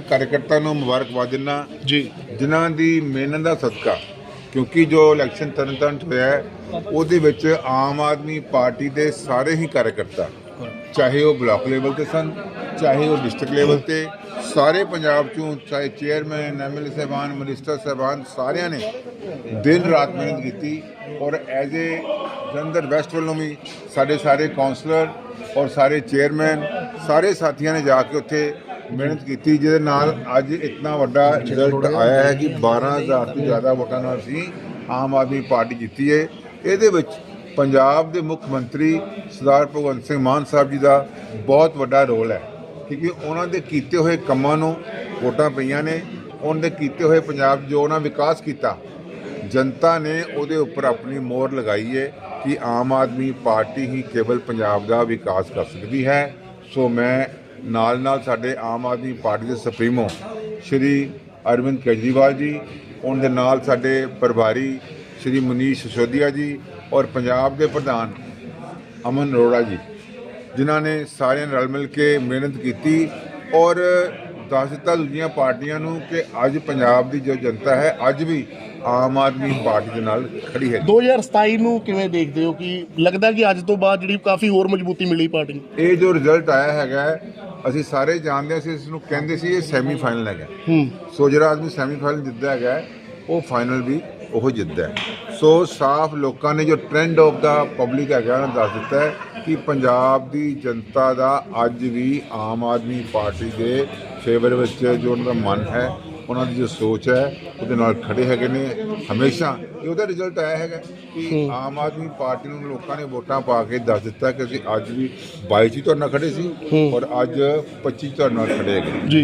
ਕਾਰਜਕਰਤਾ ਨੂੰ ਮੁਬਾਰਕਬਾਦ ਦਿੰਦਾ ਜੀ। ਜਿਨ੍ਹਾਂ ਦੀ ਮਿਹਨਤ ਦਾ ਸਦਕਾ ਕਿਉਂਕਿ ਜੋ ਇਲੈਕਸ਼ਨ ਤਰਨਤਾਰਨ ਹੋਇਆ ਹੈ, ਉਹਦੇ ਵਿੱਚ ਆਮ ਆਦਮੀ ਪਾਰਟੀ ਦੇ ਸਾਰੇ ਹੀ ਕਾਰਜਕਰਤਾ ਚਾਹੇ ਉਹ ਬਲਾਕ ਲੈਵਲ ਤੇ ਸਨ ਚਾਹੇ ਉਹ ਡਿਸਟ੍ਰਿਕਟ ਲੈਵਲ ਤੇ ਸਾਰੇ ਪੰਜਾਬ ਚੋਂ ਚਾਹੇ ਚੇਅਰਮੈਨ ਐਮਐਲਏ ਸਾਹਿਬਾਨ ਮਿਨਿਸਟਰ ਸਾਹਿਬਾਨ ਸਾਰਿਆਂ ਨੇ ਦਿਨ ਰਾਤ ਮਿਹਨਤ ਕੀਤੀ ਔਰ ਐਜ਼ ਏ ਜਲੰਧਰ ਵੈਸਟ ਵੱਲੋਂ ਵੀ ਸਾਡੇ ਸਾਰੇ ਕਾਉਂਸਲਰ ਔਰ ਸਾਰੇ ਚੇਅਰਮੈਨ ਸਾਰੇ ਸਾਥੀਆਂ ਨੇ ਜਾ ਕੇ ਉੱਥੇ ਮਿਹਨਤ ਕੀਤੀ, ਜਿਹਦੇ ਨਾਲ ਅੱਜ ਇਤਨਾ ਵੱਡਾ ਰਿਜ਼ਲਟ ਆਇਆ ਹੈ ਕਿ 12000 ਤੋਂ ਜ਼ਿਆਦਾ ਵੋਟਾਂ ਨਾਲ ਅਸੀਂ ਆਮ ਆਦਮੀ ਪਾਰਟੀ ਜਿੱਤੀ ਹੈ। ਇਹਦੇ ਵਿੱਚ ਪੰਜਾਬ ਦੇ ਮੁੱਖ ਮੰਤਰੀ ਸਰਦਾਰ ਭਗਵੰਤ ਸਿੰਘ ਮਾਨ ਸਾਹਿਬ ਜੀ ਦਾ ਬਹੁਤ ਵੱਡਾ ਰੋਲ ਹੈ, ਕਿਉਂਕਿ ਉਹਨਾਂ ਦੇ ਕੀਤੇ ਹੋਏ ਕੰਮਾਂ ਨੂੰ ਵੋਟਾਂ ਪਈਆਂ ਨੇ, ਉਹਨਾਂ ਦੇ ਕੀਤੇ ਹੋਏ ਪੰਜਾਬ ਜੋ ਉਹਨਾਂ ਵਿਕਾਸ ਕੀਤਾ, ਜਨਤਾ ਨੇ ਉਹਦੇ ਉੱਪਰ ਆਪਣੀ ਮੋਹਰ ਲਗਾਈ ਹੈ ਕਿ ਆਮ ਆਦਮੀ ਪਾਰਟੀ ਹੀ ਕੇਵਲ ਪੰਜਾਬ ਦਾ ਵਿਕਾਸ ਕਰ ਸਕਦੀ ਹੈ। ਸੋ ਮੈਂ ਨਾਲ ਨਾਲ ਸਾਡੇ ਆਮ ਆਦਮੀ ਪਾਰਟੀ ਦੇ ਸੁਪਰੀਮੋ ਸ਼੍ਰੀ ਅਰਵਿੰਦ ਕੇਜਰੀਵਾਲ ਜੀ ਉਹਨਾਂ ਦੇ ਨਾਲ ਸਾਡੇ ਪ੍ਰਭਾਰੀ ਸ਼੍ਰੀ ਮਨੀਸ਼ ਸਿਸੋਦੀਆ ਜੀ ਔਰ ਪੰਜਾਬ ਦੇ ਪ੍ਰਧਾਨ ਅਮਨ ਅਰੋੜਾ ਜੀ, ਜਿਨ੍ਹਾਂ ਨੇ ਸਾਰਿਆਂ ਰਲ ਮਿਲ ਕੇ ਮਿਹਨਤ ਕੀਤੀ ਔਰ ਦੱਸ ਦਿੱਤਾ ਦੂਜੀਆਂ ਪਾਰਟੀਆਂ ਨੂੰ ਕਿ ਅੱਜ ਪੰਜਾਬ ਦੀ ਜੋ ਜਨਤਾ ਹੈ ਅੱਜ ਵੀ ਆਮ ਆਦਮੀ ਪਾਰਟੀ ਦੇ ਨਾਲ ਖੜੀ ਹੈ। 2027 ਨੂੰ ਕਿਵੇਂ ਦੇਖਦੇ ਹੋ ਕਿ ਲੱਗਦਾ ਕਿ ਅੱਜ ਤੋਂ ਬਾਅਦ ਜਿਹੜੀ ਕਾਫੀ ਹੋਰ ਮਜ਼ਬੂਤੀ ਮਿਲੀ ਪਾਰਟੀ ਨੂੰ? ਇਹ ਜੋ ਰਿਜ਼ਲਟ ਆਇਆ ਹੈਗਾ ਅਸੀਂ ਸਾਰੇ ਜਾਣਦੇ ਸੀ ਇਸ ਨੂੰ ਕਹਿੰਦੇ ਸੀ ਇਹ ਸੈਮੀ ਫਾਈਨਲ ਹੈਗਾ। ਹੂੰ। ਸੋ ਜਿਹੜਾ ਆਦਮੀ ਸੈਮੀ ਫਾਈਨਲ ਜਿੱਤਦਾ ਹੈਗਾ ਉਹ ਫਾਈਨਲ ਵੀ ਉਹ ਜਿੱਤਦਾ ਸੋ ਸਾਫ਼ ਲੋਕਾਂ ਨੇ ਜੋ ਟ੍ਰੈਂਡ ਆਫ ਦਾ ਪਬਲਿਕ ਹੈਗਾ ਉਹਨਾਂ ਦੱਸ ਦਿੱਤਾ ਹੈ ਕਿ ਪੰਜਾਬ ਦੀ ਜਨਤਾ ਦਾ ਅੱਜ ਵੀ ਆਮ ਆਦਮੀ ਪਾਰਟੀ ਦੇ ਫੇਵਰ ਵਿੱਚ ਜੋ ਉਹਨਾਂ ਦਾ ਮਨ ਹੈ ਉਹਨਾਂ ਦੀ ਜੋ ਸੋਚ ਹੈ ਉਹਦੇ ਨਾਲ ਖੜੇ ਹੈਗੇ ਨੇ ਹਮੇਸ਼ਾ। ਇਹ ਉਹਦਾ ਰਿਜ਼ਲਟ ਆਇਆ ਹੈਗਾ ਕਿ ਆਮ ਆਦਮੀ ਪਾਰਟੀ ਨੂੰ ਲੋਕਾਂ ਨੇ ਵੋਟਾਂ ਪਾ ਕੇ ਦੱਸ ਦਿੱਤਾ ਕਿ ਅਸੀਂ ਅੱਜ ਵੀ 22 ਚ ਤੁਹਾਡੇ ਨਾਲ ਖੜੇ ਸੀ ਔਰ ਅੱਜ 25 ਚ ਤੁਹਾਡੇ ਨਾਲ ਖੜੇ ਹੈਗੇ। ਜੀ।